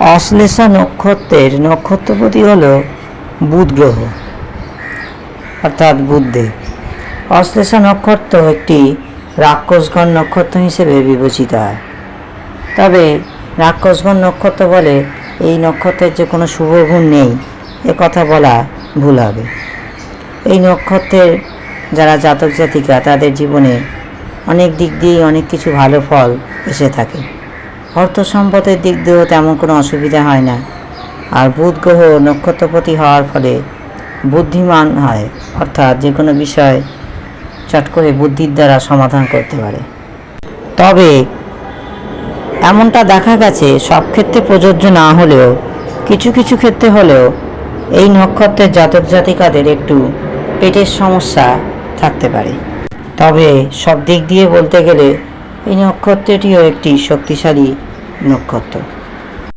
অশ্লেষা নক্ষত্রের নক্ষত্রপতি হল বুধ গ্রহ অর্থাৎ বুধদেব। অশ্লেষা নক্ষত্র একটি রাক্ষসগণ নক্ষত্র হিসেবে বিবেচিত হয়। তবে রাক্ষসগণ নক্ষত্র বলে এই নক্ষত্রের যে কোনো শুভ গুণ নেই, এ কথা বলা ভুল হবে। এই নক্ষত্রের যারা জাতক জাতিকা তাদের জীবনে অনেক দিক দিয়েই অনেক কিছু ভালো ফল এসে থাকে। অর্থ সম্পদের দিক দিয়েও তেমন কোনো অসুবিধা হয় না। আর বুধ গ্রহ নক্ষত্রপতি হওয়ার ফলে বুদ্ধিমান হয়, অর্থাৎ যে কোনো বিষয় চট করে বুদ্ধির দ্বারা সমাধান করতে পারে। তবে এমনটা দেখা গেছে, সব ক্ষেত্রে প্রযোজ্য না হলেও, কিছু কিছু ক্ষেত্রে হলেও এই নক্ষত্রের জাতক জাতিকাদের একটু পেটের সমস্যা থাকতে পারে। তবে সব দিক দিয়ে বলতে গেলে এই নক্ষত্রটিও একটি শক্তিশালী নক্ষত্র।